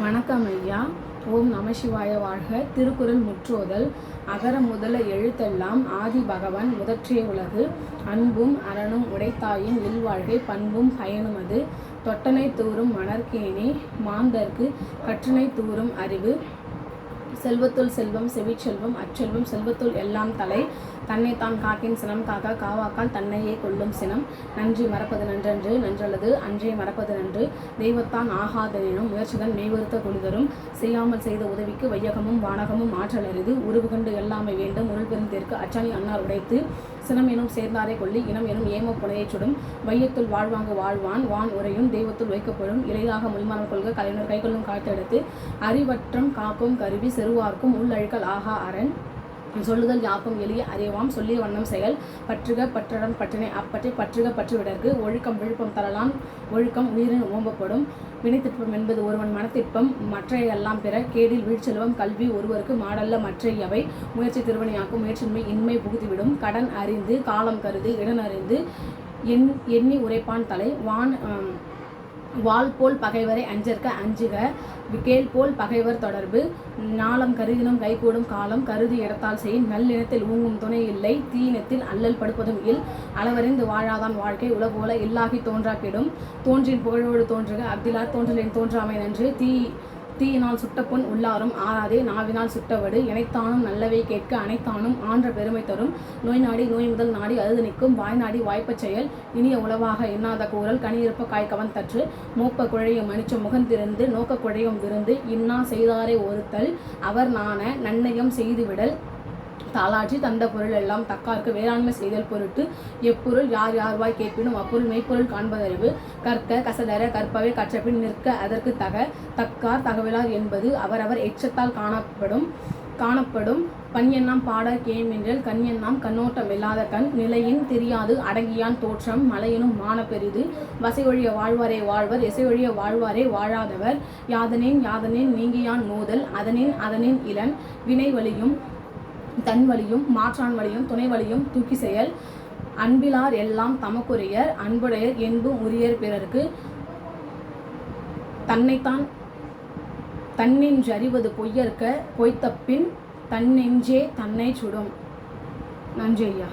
வணக்கம் ஐயா. ஓம் நம சிவாய வாழ்க. திருக்குறள் முற்றோதல். அகர முதல எழுத்தெல்லாம் ஆதி பகவான் முதற்றே உலகு. அன்பும் அரணும் உடைத்தாயின் இல்வாழ்கை பண்பும் பயனுமது. தொட்டனை தூறும் மணற்கேணி. மாந்தர்க்கு கற்றனை தூறும் அறிவு. செல்வத்துள் செல்வம் செவிச்செல்வம் அச்செல்வம் செல்வத்துள் எல்லாம் தலை. தன்னைத்தான் காக்கின் சினம் காக்கா காவாக்கால் தன்னையே கொள்ளும் சினம். நன்றி மறப்பது நன்றன்று நன்றல்லது அன்றே மறப்பது நன்று. தெய்வத்தான் ஆகாதெனினும் முயற்சிதன் மேவருத்த கொள்தரும் செய்யாமல் செய்த உதவிக்கு வையகமும் வானகமும் ஆற்றல் அறிது உருவு கண்டு எல்லாமை வேண்டும் உருள் பெருந்தேற்கு அச்சாணி அன்னார் உடைத்து. சினம் எனும் சேர்ந்தாரே கொள்ளி இனம் எனும் ஏம புனையைச் சுடும். வையத்துள் வாழ்வாங்கு வாழ்வான் வான் உரையும் தெய்வத்துள் வைக்கப்படும். இலையாக முள்மரம் கொள்க கலைஞர் கைகொள்ளும் காத்தெடுத்து அறிவற்றம் காக்கும் கருவி செருவார்க்கும் உள்ளழுக்கல் ஆகா அரண். சொல்லுதல் யாப்பம் எளிய அறிவாம் சொல்லிய வண்ணம் செயல். பற்றுக பற்றடம் பற்றினை. அப்பற்றி பற்றுக பற்றுவிடற்கு. ஒழுக்கம் விழுப்பம் தரலாம். ஒழுக்கம் உயிரின் ஓம்பப்படும். வினைத்திற்பம் என்பது ஒருவன் மனத்திற்பம். மற்றையெல்லாம் பிற கேடில் வீழ்ச்செல்வம் கல்வி ஒருவருக்கு மாடல்ல மற்றையவை முயற்சி திருவணியாக்கும் முயற்சியின்மை இன்மை புகுத்திவிடும். கடன் அறிந்து காலம் கருதி இடன் அறிந்து எண் எண்ணி உரைப்பான் தலை. வான் வால் போல் பகைவரை அஞ்சற்க அஞ்சுக விகேல் போல் பகைவர் தொடர்பு. நாளம் கருதினும் கைகூடும் காலம் கருதி இடத்தால் செய் நல்லினத்தில் ஊங்கும் துணை இல்லை. தீயினத்தில் அல்லல் படுப்பதும் இல். அளவறிந்து வாழாதான் வாழ்க்கை உலகோல இல்லாகி தோன்றா கெடும் தோன்றின் புகழோடு தோன்றுக அப்திலார் தோன்றலின் தோன்றாமை நன்று. தீ தீயினால் சுட்ட பொன் உள்ளாரும் ஆறாதே நாவினால் சுட்டவடு. இணைத்தானும் நல்லவை கேட்க அனைத்தானும் ஆன்ற பெருமை தரும். நோய் நாடி நோய் முதல் நாடி அழுது நிற்கும். வாய் நாடி வாய்ப்பச் செயல். இனிய உளவாக எண்ணாத கூறல். கனியிருப்ப காய்க்கவன் தற்று. மோப்ப குழையும் மனுச்ச முகந்திருந்து நோக்க குழையும் விருந்து. இன்னா செய்தாரே ஒருத்தல். அவர் நாண நன்னயம் செய்துவிடல். தாளாற்றி தந்த பொருள் எல்லாம் தக்கார்க்கு வேளாண்மை செய்தல் பொருட்டு எப்பொருள் யார் யார்வாய் கேட்பினும் அப்பொருள் மெய்ப்பொருள் காண்பதறிவு. கற்க கசதர கற்பவை கற்றபின் நிற்க அதற்கு தக. தக்கார் தகவலார் என்பது அவரவர் எச்சத்தால் காணப்படும் காணப்படும். பண் பாட கேமென்றல் கண் எண்ணாம் கண்ணோட்டம் இல்லாத கண். நிலையின் தெரியாது அடங்கியான் தோற்றம். மலையினும் மான பெரிது வசையொழிய வாழ்வாரே வாழ்வர் இசையொழிய வாழ்வாரே வாழாதவர். யாதனேன் யாதனேன் நீங்கியான் நோதல். அதனின் அதனின் இளன் வினை வழியும் தன் வழியும் மாற்றான் வழியும் துணை வழியும் தூக்கி செயல். அன்பிலார் எல்லாம் தமக்குரியர் அன்புடையர் என்பும் உரியர் பிறருக்கு தன்னைத்தான் தன்னென்றறிவது பொய்யற்க பொய்த்தப்பின் தன்னெஞ்சே தன்னை சுடும். நன்றி ஐயா.